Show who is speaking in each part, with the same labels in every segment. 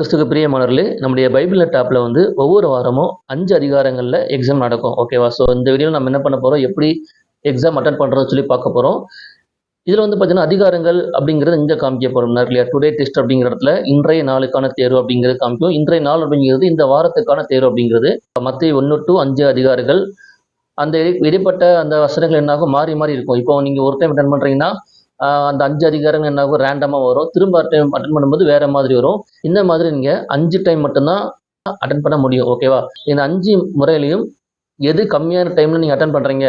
Speaker 1: கிறிஸ்துக்கு பிரியமானவர்களே நம்முடைய பைபிள் டாப்பில் வந்து ஒவ்வொரு வாரமும் அஞ்சு அதிகாரங்களில் எக்ஸாம் நடக்கும். ஓகேவா ஸோ இந்த வீடியோவில் நம்ம என்ன பண்ண போகிறோம் எப்படி எக்ஸாம் அட்டன் பண்ணுறோம்னு சொல்லி பார்க்க போகிறோம் இதில் வந்து பார்த்தீங்கன்னா அதிகாரங்கள் அப்படிங்கிறது இங்கே காமிக்க போகிறோம் நிறைய டுடே டெஸ்ட் அப்படிங்கிற இடத்துல இன்றைய நாளுக்கான தேர்வு அப்படிங்கிறது காமிக்கும். இன்றைய நாள் அப்படிங்கிறது இந்த வாரத்துக்கான தேர்வு அப்படிங்கிறது. மத்திய ஒன்று டு அஞ்சு அதிகாரங்கள். அந்த இடைப்பட்ட அந்த வசனங்கள் என்னாகும்? மாறி மாறி இருக்கும். இப்போ நீங்கள் ஒரு டைம் அட்டன் பண்ணுறீங்கன்னா அந்த அஞ்சு அதிகாரங்கள் என்ன ரேண்டமாக வரும். திரும்ப டைம் அட்டன் பண்ணும்போது வேற மாதிரி வரும். இந்த மாதிரி நீங்கள் அஞ்சு டைம் மட்டும்தான் அட்டன் பண்ண முடியும். ஓகேவா இந்த அஞ்சு முறையிலையும் எது கம்மியான டைமில் நீங்கள் அட்டன் பண்ணுறீங்க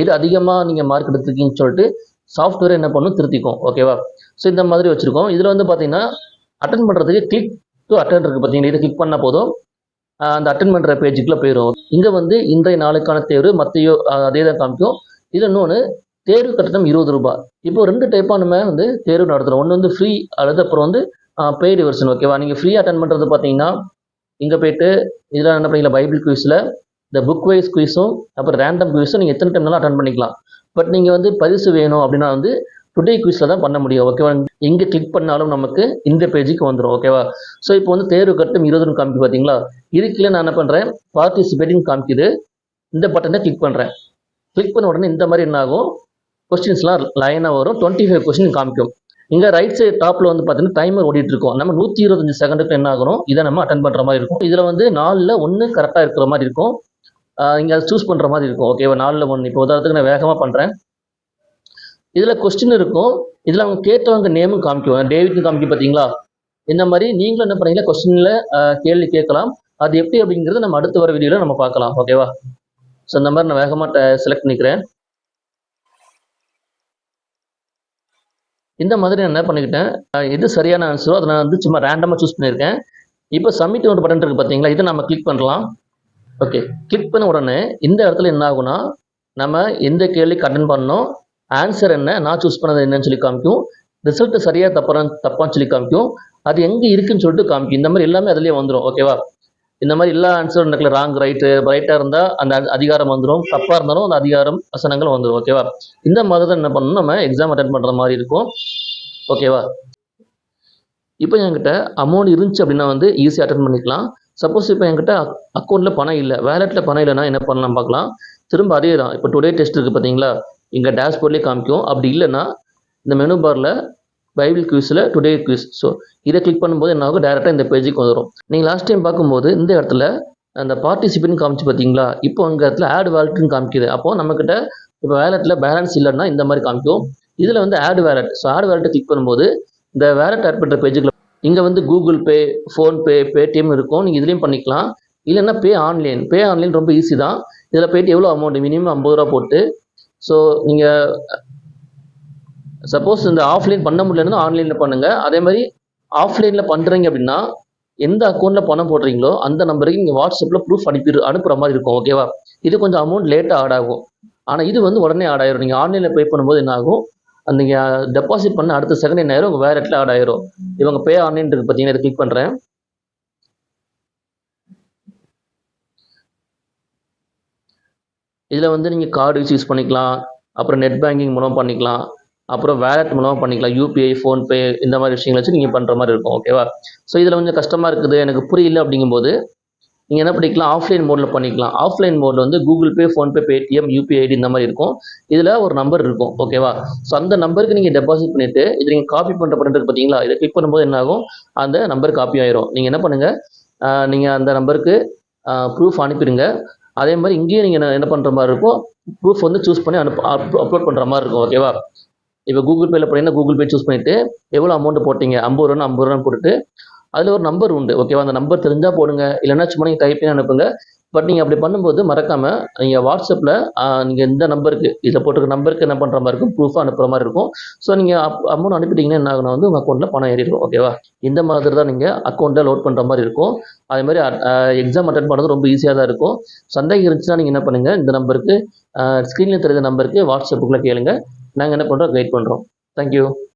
Speaker 1: எது அதிகமாக நீங்கள் மார்க் எடுத்துருக்கீங்கன்னு சொல்லிட்டு சாஃப்ட்வேர் என்ன பண்ணும்? திருத்திக்கும். ஓகேவா ஸோ இந்த மாதிரி வச்சுருக்கோம். இதில் வந்து பார்த்தீங்கன்னா அட்டன் பண்ணுறதுக்கு கிளிக் டு அட்டன் இருக்குது பார்த்தீங்கன்னா இதை கிளிக் பண்ணால் போதும். அந்த அட்டன் பண்ணுற பேஜுக்குள்ளே போயிடும் இங்கே வந்து இன்றைய நாளுக்கான தேர்வு மற்றையோ அதே தான் காமிக்கும். இதில் இன்னொன்று தேர்வு கட்டணம் இருபது ரூபாய். இப்போ ரெண்டு டைப்பாக நம்ம வந்து தேர்வு நடத்துகிறோம் ஒன்று வந்து ஃப்ரீ அல்லது அப்புறம் வந்து பெய்டு வெர்ஷன் ஓகேவா நீங்கள் ஃப்ரீ அட்டன் பண்ணுறது பார்த்தீங்கன்னா இங்கே போயிட்டு இதெல்லாம் என்ன பண்ணிக்கலாம்? பைபிள் குவிஸில் இந்த புக் வைஸ் குவிஸும் அப்புறம் ரேண்டம் குவிஸும் நீங்கள் எத்தனை டைம்னாலும் அட்டன் பண்ணிக்கலாம். பட் நீங்கள் வந்து பரிசு வேணும் அப்படின்னா வந்து டுடே குவிஸில் தான் பண்ண முடியும் ஓகேவா எங்கே கிளிக் பண்ணாலும் நமக்கு இந்த பேஜுக்கு வந்துடும் ஓகேவா ஸோ இப்போ வந்து தேர்வு கட்டம் இருபதுன்னு காமிக்கு பார்த்தீங்களா இதுக்குள்ள நான் என்ன பண்ணுறேன் பார்ட்டிசிபேட்டிங் காமிக்குது. இந்த பட்டனை கிளிக் பண்ணுறேன் கிளிக் பண்ண உடனே இந்த மாதிரி என்ன ஆகும்? கொஸ்டின்ஸ்லாம் லைனாக வரும். டுவெண்ட்டி ஃபைவ் கொஸ்டின் காமிக்கும். இங்கே ரைட் சைடு டாப்பில் வந்து பார்த்தீங்கன்னா டைமர் ஓடிட்டு இருக்கும் நம்ம நூற்றி இருபத்தஞ்சு செகண்டுக்கு என்ன ஆகணும்? இதை நம்ம அட்டன் பண்ணுற மாதிரி இருக்கும். இதில் வந்து நாலில் ஒன்று கரெக்டாக இருக்கிற மாதிரி இருக்கும். இங்கே அதை சூஸ் பண்ணுற மாதிரி இருக்கும். ஓகேவா நாலில் ஒன்று இப்போ உதாரணத்துக்கு நான் வேகமாக பண்ணுறேன் இதில் கொஸ்டின் இருக்கும். இதில் அவங்க கேட்டவங்க நேமும் காமிக்கும். டேவிட்னு காமிக்கும் பார்த்தீங்களா இந்த மாதிரி நீங்களும் என்ன பண்ணீங்களா கொஸ்டினில் கேள்வி கேட்கலாம். அது எப்படி அப்படிங்கிறது நம்ம அடுத்து வர வீடியோவில் நம்ம பார்க்கலாம். ஓகேவா ஸோ இந்த மாதிரி நான் வேகமாக செலக்ட் பண்ணிக்கிறேன். இந்த மாதிரி நான் என்ன பண்ணிக்கிட்டேன்? எது சரியான ஆன்சரோ அதை நான் வந்து சும்மா ரேண்டமாக சூஸ் பண்ணியிருக்கேன். இப்போ சப்மிட் ஒரு பட்டன் இருக்குது பார்த்தீங்களா? இதை நம்ம கிளிக் பண்ணலாம். ஓகே கிளிக் பண்ண உடனே இந்த இடத்துல என்ன ஆகும்னா நம்ம எந்த கேள்வி கண்டென்ட் பண்ணோம் ஆன்சர் என்ன? நான் சூஸ் பண்ணது என்னன்னு சொல்லி காமிக்கும். ரிசல்ட் சரியாக தப்பான்னு தப்பான்னு சொல்லி காமிக்கும். அது எங்கே இருக்குன்னு சொல்லிட்டு காமிக்கும். இந்த மாதிரி எல்லாமே அதுலேயே வந்துடும் ஓகேவா இந்த மாதிரி எல்லா ஆன்சரும் நடக்கல. ராங் ரைட்டு ரைட்டாக இருந்தால் அந்த அதிகாரம் வந்துடும் தப்பாக இருந்தாலும் அந்த அதிகாரம் வசனங்கள் வந்துடும் ஓகேவா இந்த மாதிரி தான் என்ன பண்ணணும்? நம்ம எக்ஸாம் அட்டன் பண்ணுற மாதிரி இருக்கும். ஓகேவா இப்போ என்கிட்ட அமௌண்ட் இருந்துச்சு அப்படின்னா வந்து ஈஸியாக அட்டன் பண்ணிக்கலாம். சப்போஸ் இப்போ என்கிட்ட அக்கௌண்ட்டில் பணம் இல்லை. வேலெட்டில் பணம் இல்லைன்னா என்ன பண்ணலாம் பார்க்கலாம். திரும்ப அதே தான். இப்போ டுடே டெஸ்ட் இருக்குது பார்த்தீங்களா? இங்கே டேஷ்போர்ட்லேயே காமிக்கும். அப்படி இல்லைன்னா இந்த மெனு பாரில் பைபிள் குவிஸில் டுடே குவிஸ் ஸோ இதை கிளிக் பண்ணும்போது என்ன ஆகும்? டேரெக்டாக இந்த பேஜுக்கு வந்துடும் நீங்கள் லாஸ்ட் டைம் பார்க்கும்போது இந்த இடத்துல அந்த பார்ட்டிசிபேட்னு காமிச்சு பார்த்தீங்களா? இப்போ அங்கே இடத்துல ஆட் வேலட்னு காமிக்குது. அப்போது நம்மக்கிட்ட இப்போ வேலெட்டில் பேலன்ஸ் இல்லைன்னா இந்த மாதிரி காமிக்கும். இதில் வந்து ஆட் வேலட் ஸோ ஆட் வேலட்டை கிளிக் பண்ணும்போது இந்த வேலட் ஆட் பண்ணுற பேஜுக்குள்ள இங்கே வந்து கூகுள் பே ஃபோன்பே பேடிஎம் இருக்கும். நீங்கள் இதுலேயும் பண்ணிக்கலாம். இல்லைன்னா பே ஆன்லைன் பே ஆன்லைன் ரொம்ப ஈஸி தான். இதில் போயிட்டு எவ்வளோ அமௌண்ட் மினிமம் ஐம்பது ரூபா போட்டு. ஸோ நீங்கள் சப்போஸ் இந்த ஆஃப்லைன் பண்ண முடியலன்னா ஆன்லைனில் பண்ணுங்கள் அதே மாதிரி ஆஃப்லைனில் பண்ணுறீங்க அப்படின்னா எந்த அக்கௌண்ட்டில் பணம் போடுறீங்களோ அந்த நம்பருக்கு நீங்கள் வாட்ஸ்அப்பில் ப்ரூஃப் அனுப்பி அனுப்புகிற மாதிரி இருக்கும் ஓகேவா இது கொஞ்சம் அமௌண்ட் லேட்டாக ஆட் ஆகும். ஆனால் இது வந்து உடனே ஆட் ஆயிரும். நீங்கள் ஆன்லைனில் பே பண்ணும்போது என்ன ஆகும்? அந்த நீங்கள் டெபாசிட் பண்ண அடுத்த செகண்ட் என்ன ஆயிரும்? உங்கள் வேலெட்டில் ஆட் ஆயிரும். இவங்க பே ஆன்லைன் இருக்கு பார்த்தீங்கன்னா இதை கிளிக் பண்ணுறேன் இதில் வந்து நீங்கள் கார்டு யூஸ் யூஸ் பண்ணிக்கலாம். அப்புறம் நெட் பேங்கிங் மூலம் பண்ணிக்கலாம். அப்புறம் வேலட் மூலமாக பண்ணிக்கலாம். யூபிஐ ஃபோன்பே இந்த மாதிரி விஷயங்களை வச்சு நீங்கள் பண்ணுற மாதிரி இருக்கும் ஓகேவா ஸோ இதில் கொஞ்சம் கஷ்டமாக இருக்குது. எனக்கு புரியல அப்படிங்கும்போது நீங்கள் என்ன பண்ணிக்கலாம்? ஆஃப்லைன் மோடில் பண்ணிக்கலாம். ஆஃப்லைன் மோடில் வந்து Google Pay PhonePe Paytm UPI ID இந்த மாதிரி இருக்கும். இதில் ஒரு நம்பர் இருக்கும் ஓகேவா ஸோ அந்த நம்பருக்கு நீங்கள் டெபாசிட் பண்ணிவிட்டு இது நீங்கள் காப்பி பண்ணுற பண்ணுறது பார்த்தீங்களா இதை கிளிக் பண்ணும்போது என்ன ஆகும்? அந்த நம்பர் காப்பி ஆயிரும். நீங்கள் என்ன பண்ணுங்கள் நீங்கள் அந்த நம்பருக்கு ப்ரூஃப் அனுப்பிடுங்க. அதே மாதிரி இங்கேயும் நீங்கள் என்ன என்ன பண்ணுற மாதிரி இருக்கும்? ப்ரூஃப் வந்து சூஸ் பண்ணி அனுப்ப அப்லோட் பண்ணுற மாதிரி இருக்கும் ஓகேவா இப்போ கூகுள் பேயில் போனீங்கன்னா கூகுள் பே சூஸ் பண்ணிவிட்டு எவ்வளோ அமௌண்ட் போட்டீங்க? ஐம்பது ரூபா ஐம்பது ரூபான்னு போட்டுட்டு அதில் ஒரு நம்பர் உண்டு. ஓகேவா அந்த நம்பர் தெரிஞ்சால் போடுங்க. இல்லைன்னா சும்மா நீங்கள் டைப் பண்ணி அனுப்புங்க. பட் நீங்கள் அப்படி பண்ணும்போது மறக்காமல் நீங்கள் வாட்ஸ்அப்பில் நீங்கள் இந்த நம்பருக்கு இதில் போட்டிருக்க நம்பருக்கு என்ன பண்ணுற மாதிரி இருக்கும்? ப்ரூஃபாக அனுப்புகிற மாதிரி இருக்கும். ஸோ நீங்கள் அப் அமௌண்ட் அனுப்பிட்டீங்கன்னா என்ன ஆகணும் வந்து உங்கள் அக்கௌண்ட்டில் பணம் ஏறிடும் ஓகேவா இந்த மாதிரி தான் நீங்கள் அக்கௌண்ட்டில் லோட் பண்ணுற மாதிரி இருக்கும். அதே மாதிரி எக்ஸாம் அட்டன் பண்ணுறது ரொம்ப ஈஸியாக தான் இருக்கும். சந்தேகம் இருந்துச்சுன்னா நீங்கள் என்ன பண்ணுங்கள் இந்த நம்பருக்கு ஸ்க்ரீனில் தெரிஞ்ச நம்பருக்கு வாட்ஸ்அப்புக்குள்ளே கேளுங்கள் நாங்கள் என்ன பண்ணுறோம் கைட் பண்ணுறோம் தேங்க்யூ